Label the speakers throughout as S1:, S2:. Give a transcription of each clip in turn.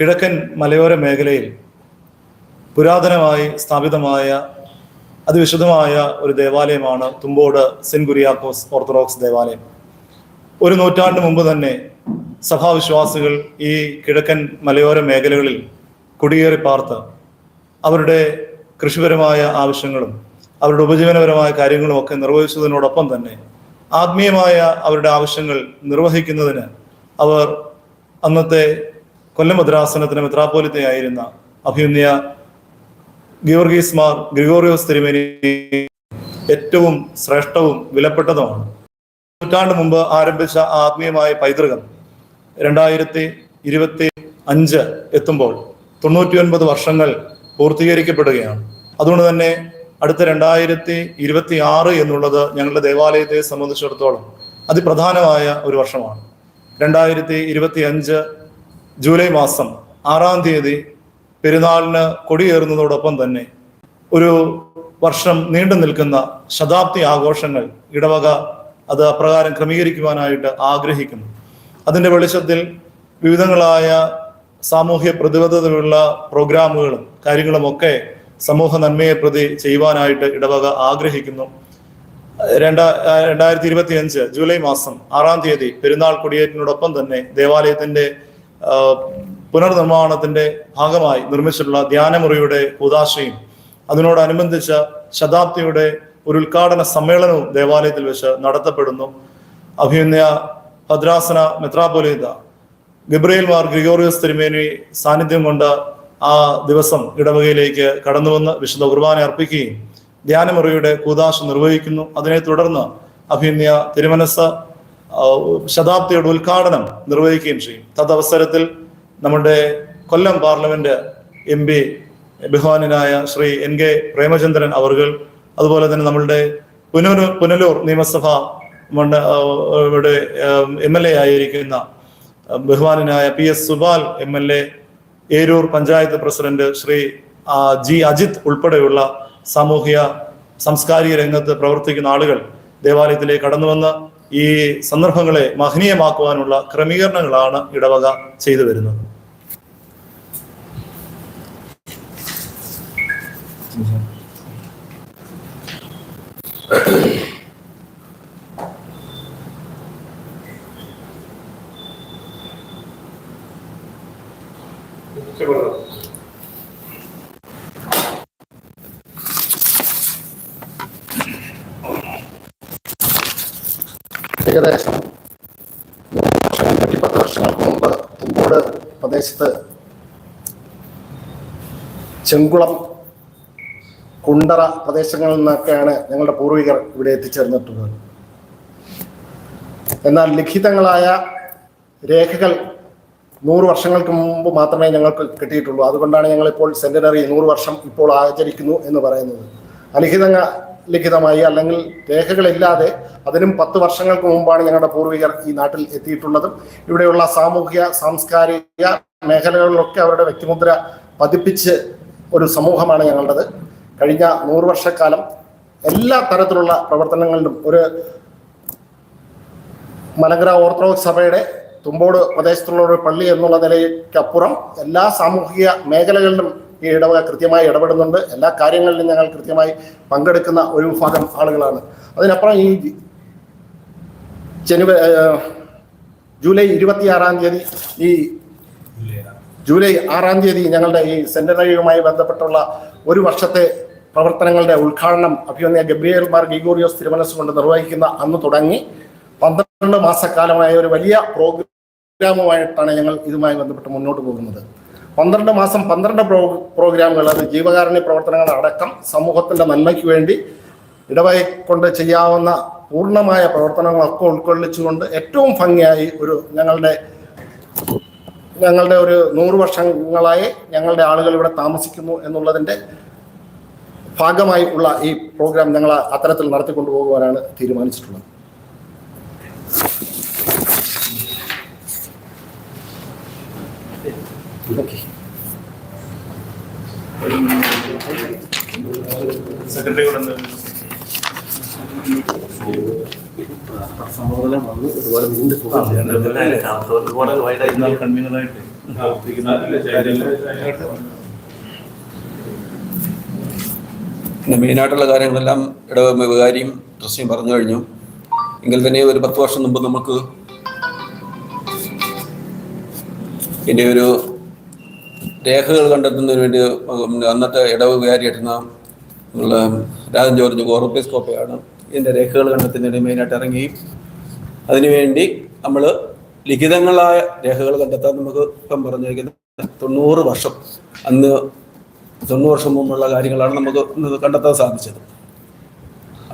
S1: കിഴക്കൻ മലയോര മേഖലയിൽ പുരാതനമായി സ്ഥാപിതമായ അതിവിശുദ്ധമായ ഒരു ദേവാലയമാണ് തുമ്പോട് സെന്റ് കുര്യാക്കോസ് ഓർത്തഡോക്സ് ദേവാലയം. ഒരു നൂറ്റാണ്ട് മുമ്പ് തന്നെ സഭാവിശ്വാസികൾ ഈ കിഴക്കൻ മലയോര മേഖലകളിൽ കുടിയേറി പാർത്ത് അവരുടെ കൃഷിപരമായ ആവശ്യങ്ങളും അവരുടെ ഉപജീവനപരമായ കാര്യങ്ങളും ഒക്കെ നിർവഹിച്ചതിനോടൊപ്പം തന്നെ ആത്മീയമായ അവരുടെ ആവശ്യങ്ങൾ നിർവഹിക്കുന്നതിന് അവർ അന്നത്തെ കൊല്ലം മദ്രാസനത്തിന് മെത്രാപോലിത്തയായിരുന്ന അഭിമന്യ ഗിയോർഗീസ് മാർ ഗ്രിഗോറിയോസ് തിരുമേനി ഏറ്റവും ശ്രേഷ്ഠവും വിലപ്പെട്ടതുമാണ്. നൂറ്റാണ്ട് മുമ്പ് ആരംഭിച്ച ആത്മീയമായ പൈതൃകം രണ്ടായിരത്തി ഇരുപത്തി അഞ്ച് എത്തുമ്പോൾ തൊണ്ണൂറ്റിയൊൻപത് വർഷങ്ങൾ പൂർത്തീകരിക്കപ്പെടുകയാണ്. അതുകൊണ്ട് തന്നെ അടുത്ത രണ്ടായിരത്തി ഇരുപത്തി ആറ് എന്നുള്ളത് ഞങ്ങളുടെ ദേവാലയത്തെ സംബന്ധിച്ചിടത്തോളം അതിപ്രധാനമായ ഒരു വർഷമാണ്. രണ്ടായിരത്തി ഇരുപത്തി അഞ്ച് ജൂലൈ മാസം ആറാം തീയതി പെരുന്നാളിന് കൊടിയേറുന്നതോടൊപ്പം തന്നെ ഒരു വർഷം നീണ്ടു നിൽക്കുന്ന ശതാബ്ദി ആഘോഷങ്ങൾ ഇടവക അത് അപ്രകാരം ക്രമീകരിക്കുവാനായിട്ട് ആഗ്രഹിക്കുന്നു. അതിന്റെ വെളിച്ചത്തിൽ വിവിധങ്ങളായ സാമൂഹ്യ പ്രതിബദ്ധതയുള്ള പ്രോഗ്രാമുകളും കാര്യങ്ങളുമൊക്കെ സമൂഹ നന്മയെ പ്രതി ചെയ്യുവാനായിട്ട് ഇടവക ആഗ്രഹിക്കുന്നു. രണ്ടാ രണ്ടായിരത്തി ഇരുപത്തി അഞ്ച് ജൂലൈ മാസം ആറാം തീയതി പെരുന്നാൾ കൊടിയേറ്റിനോടൊപ്പം തന്നെ ദേവാലയത്തിന്റെ പുനർനിർമ്മാണത്തിന്റെ ഭാഗമായി നിർമ്മിച്ചിട്ടുള്ള ധ്യാനമുറിയുടെ ഉദാശയും അതിനോടനുബന്ധിച്ച ശതാബ്ദിയുടെ ഒരു ഉദ്ഘാടന സമ്മേളനവും ദേവാലയത്തിൽ വെച്ച് നടത്തപ്പെടുന്നു. അഭിനയ ഭദ്രാസന മെത്രാപൊലീത ഗബ്രിയേൽ മാർ ഗ്രിഗോറിയസ് തിരുമേനി സാന്നിധ്യം കൊണ്ട് ആ ദിവസം ഇടവകയിലേക്ക് കടന്നുവന്ന് വിശുദ്ധ കുർബാന അർപ്പിക്കുകയും ധ്യാനമുറിയുടെ കൂതാശ നിർവഹിക്കുന്നു. അതിനെ തുടർന്ന് അഭിനയ തിരുമനസ് ശതാബ്ദിയുടെ ഉദ്ഘാടനം നിർവഹിക്കുകയും ചെയ്യും. തദവസരത്തിൽ നമ്മുടെ കൊല്ലം പാർലമെന്റ് എം പി ബഹുമാനായ ശ്രീ എൻ കെ പ്രേമചന്ദ്രൻ അവർകൾ അതുപോലെ തന്നെ നമ്മളുടെ പുനലൂർ പുനലൂർ നിയമസഭ ഇവിടെ എം എൽ എ ആയിരിക്കുന്ന ബഹുമാനായ P S Subal M L A Eroor panchayat president Shri G Ajith ഉൾപ്പെടെയുള്ള സാമൂഹിക സാംസ്കാരിക രംഗത്ത് പ്രവർത്തിക്കുന്ന ആളുകൾ ദേവാലയത്തിലേക്ക് കടന്നു വന്ന് ഈ സന്ദർഭങ്ങളെ മഹനീയമാക്കുവാനുള്ള ക്രമീകരണങ്ങളാണ് ഇടവക ചെയ്തു വരുന്നത്.
S2: ഏകദേശം മൂന്ന് വർഷം നൂറ്റി പത്ത് വർഷങ്ങൾക്ക് മുമ്പ് തുമ്പോട് പ്രദേശത്ത് ചെങ്കുളം കുണ്ടറ പ്രദേശങ്ങളിൽ നിന്നൊക്കെയാണ് ഞങ്ങളുടെ പൂർവികർ ഇവിടെ എത്തിച്ചേർന്നിട്ടുള്ളത്. എന്നാൽ ലിഖിതങ്ങളായ രേഖകൾ നൂറ് വർഷങ്ങൾക്ക് മുമ്പ് മാത്രമേ ഞങ്ങൾക്ക് കിട്ടിയിട്ടുള്ളൂ. അതുകൊണ്ടാണ് ഞങ്ങളിപ്പോൾ സെന്റിനറി നൂറ് വർഷം ഇപ്പോൾ ആചരിക്കുന്നു എന്ന് പറയുന്നത്. അലിഖിത ലിഖിതമായി അല്ലെങ്കിൽ രേഖകളില്ലാതെ അതിനും പത്ത് വർഷങ്ങൾക്ക് മുമ്പാണ് ഞങ്ങളുടെ പൂർവികർ ഈ നാട്ടിൽ എത്തിയിട്ടുള്ളതും. ഇവിടെയുള്ള സാമൂഹിക സാംസ്കാരിക മേഖലകളിലൊക്കെ അവരുടെ വ്യക്തിമുദ്ര പതിപ്പിച്ച് ഒരു സമൂഹമാണ് ഞങ്ങളുടേത്. കഴിഞ്ഞ നൂറ് വർഷക്കാലം എല്ലാ തരത്തിലുള്ള പ്രവർത്തനങ്ങളിലും ഒരു മലങ്കര ഓർത്തഡോക്സ് സഭയുടെ തുമ്പോട് പ്രദേശത്തുള്ള ഒരു പള്ളി എന്നുള്ള നിലയ്ക്കപ്പുറം എല്ലാ സാമൂഹിക മേഖലകളിലും ഈ ഇടവക കൃത്യമായി ഇടപെടുന്നുണ്ട്. എല്ലാ കാര്യങ്ങളിലും ഞങ്ങൾ കൃത്യമായി പങ്കെടുക്കുന്ന ഒരു വിഭാഗം ആളുകളാണ്. അതിനപ്പുറം ഈ ജനുവ ജൂലൈ ഇരുപത്തിയാറാം തീയതി ഈ ജൂലൈ ആറാം തീയതി ഞങ്ങളുടെ ഈ സെന്റനറിയുമായി ബന്ധപ്പെട്ടുള്ള ഒരു വർഷത്തെ പ്രവർത്തനങ്ങളുടെ ഉദ്ഘാടനം അഭിമന്യ ഗബ്രിയേൽ മാർ ഗിഗോറിയോസ് തിരുമനസ് കൊണ്ട് നിർവഹിക്കുന്ന അന്ന് തുടങ്ങി. പന്ത്രണ്ട് മാസക്കാലമായ ഒരു വലിയ പ്രോഗ്രാമുമായിട്ടാണ് ഞങ്ങൾ ഇതുമായി ബന്ധപ്പെട്ട് മുന്നോട്ട് പോകുന്നത്. പന്ത്രണ്ട് മാസം പന്ത്രണ്ട് പ്രോ പ്രോഗ്രാമുകൾ അത് ജീവകാരുണ്യ പ്രവർത്തനങ്ങൾ അടക്കം സമൂഹത്തിന്റെ നന്മയ്ക്ക് വേണ്ടി ഇടവകை കൊണ്ട് ചെയ്യാവുന്ന പൂർണമായ പ്രവർത്തനങ്ങളൊക്കെ ഉൾക്കൊള്ളിച്ചുകൊണ്ട് ഏറ്റവും ഭംഗിയായി ഒരു ഞങ്ങളുടെ ഞങ്ങളുടെ ഒരു നൂറ് വർഷങ്ങളായി ഞങ്ങളുടെ ആളുകൾ ഇവിടെ താമസിക്കുന്നു എന്നുള്ളതിന്റെ ഭാഗമായി ഉള്ള ഈ പ്രോഗ്രാം ഞങ്ങൾ അത്തരത്തിൽ നടത്തിക്കൊണ്ടു പോകുവാനാണ് തീരുമാനിച്ചിട്ടുള്ളത്. വന്ന്. നീണ്ടു
S1: കൺവീനറായിട്ട്
S3: പിന്നെ മെയിനായിട്ടുള്ള കാര്യങ്ങളെല്ലാം ഇടവ വികാരിയും ട്രസ്റ്റിയും പറഞ്ഞു കഴിഞ്ഞു. എങ്കിൽ തന്നെ ഒരു പത്ത് വർഷം മുമ്പ് നമുക്ക് ഇതിന്റെ ഒരു രേഖകൾ കണ്ടെത്തുന്നതിന് വേണ്ടി അന്നത്തെ ഇടവ് വികാരിയായിരുന്ന രാജൻ ജോർജ് കോർപ്പിസ്കോപ്പയാണ് ഇതിന്റെ രേഖകൾ കണ്ടെത്തുന്നതിന് മെയിനായിട്ട് ഇറങ്ങി. അതിനുവേണ്ടി നമ്മൾ ലിഖിതങ്ങളായ രേഖകൾ കണ്ടെത്താൻ നമുക്ക് ഇപ്പം പറഞ്ഞിരിക്കുന്നത് തൊണ്ണൂറ് വർഷം അന്ന് തൊണ്ണൂറ് വർഷം മുമ്പുള്ള കാര്യങ്ങളാണ് നമുക്ക് കണ്ടെത്താൻ സാധിച്ചത്.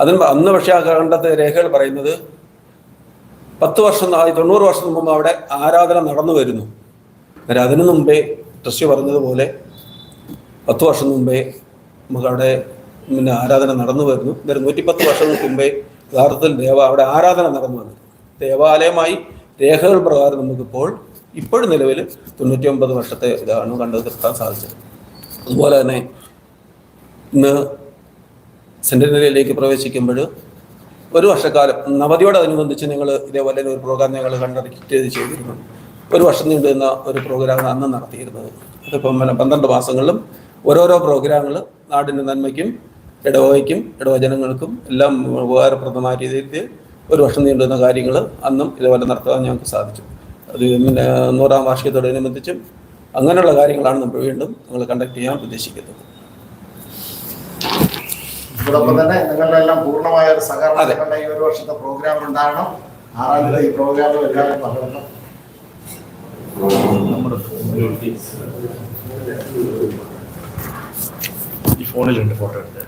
S3: അതിന് അന്ന് പക്ഷേ ആ കണ്ടെത്തിയ രേഖകൾ പറയുന്നത് പത്ത് വർഷം തൊണ്ണൂറ് വർഷം മുമ്പ് അവിടെ ആരാധന നടന്നു വരുന്നു. അതിനു മുമ്പേ ട്രസ്റ്റ് പറഞ്ഞതുപോലെ പത്ത് വർഷം മുമ്പേ നമുക്കവിടെ പിന്നെ ആരാധന നടന്നു വരുന്നു. അന്നേരം നൂറ്റിപ്പത്ത് വർഷങ്ങൾക്ക് മുമ്പേ യഥാർത്ഥത്തിൽ ദേവ അവിടെ ആരാധന നടന്നു വന്നു. ദേവാലയമായി രേഖകൾ പ്രകാരം നമുക്കിപ്പോൾ ഇപ്പോഴും നിലവിൽ തൊണ്ണൂറ്റി ഒമ്പത് വർഷത്തെ ഇതാണ് കണ്ടെത്താൻ സാധിച്ചത്. അതുപോലെ തന്നെ ഇന്ന് സെന്റിനറിയിലേക്ക് പ്രവേശിക്കുമ്പോൾ ഒരു വർഷക്കാലം നവതിയോടനുബന്ധിച്ച് നിങ്ങൾ ഇതേപോലെ ഒരു പ്രോഗ്രാം ഞങ്ങൾ കണ്ടക്ട് ചെയ്തിരുന്നു. ഒരു വർഷം നീണ്ടുന്ന ഒരു പ്രോഗ്രാം അന്ന് നടത്തിയിരുന്നത്. അതിപ്പം പന്ത്രണ്ട് മാസങ്ങളിലും ഓരോരോ പ്രോഗ്രാമുകൾ നാടിന്റെ നന്മയ്ക്കും ഇടവകയ്ക്കും ഇടവചനങ്ങൾക്കും എല്ലാം ഉപകാരപ്രദമായ രീതിയിൽ ഒരു വർഷം നീണ്ടുന്ന കാര്യങ്ങൾ അന്നും ഇതുപോലെ നടത്താൻ ഞങ്ങൾക്ക് സാധിച്ചു. അത് പിന്നെ നൂറാം വാർഷികത്തോടനുബന്ധിച്ചും അങ്ങനെയുള്ള കാര്യങ്ങളാണ് നമ്മൾ വീണ്ടും ഞങ്ങൾ കണ്ടക്ട് ചെയ്യാൻ ഉദ്ദേശിക്കുന്നത്.
S2: ഇതോടൊപ്പം തന്നെ നിങ്ങളുടെ എല്ലാം പൂർണമായ ഒരു സഹകരണം നിങ്ങളുടെ ഈ ഒരു വർഷത്തെ പ്രോഗ്രാമിൽ ഉണ്ടാകണം. ആറാം തീയതി ഈ പ്രോഗ്രാമിൽ എല്ലാവരും പങ്കെടുക്കണം.
S1: ഈ ഫോണിലുണ്ട് ഫോട്ടോ എടുത്ത്.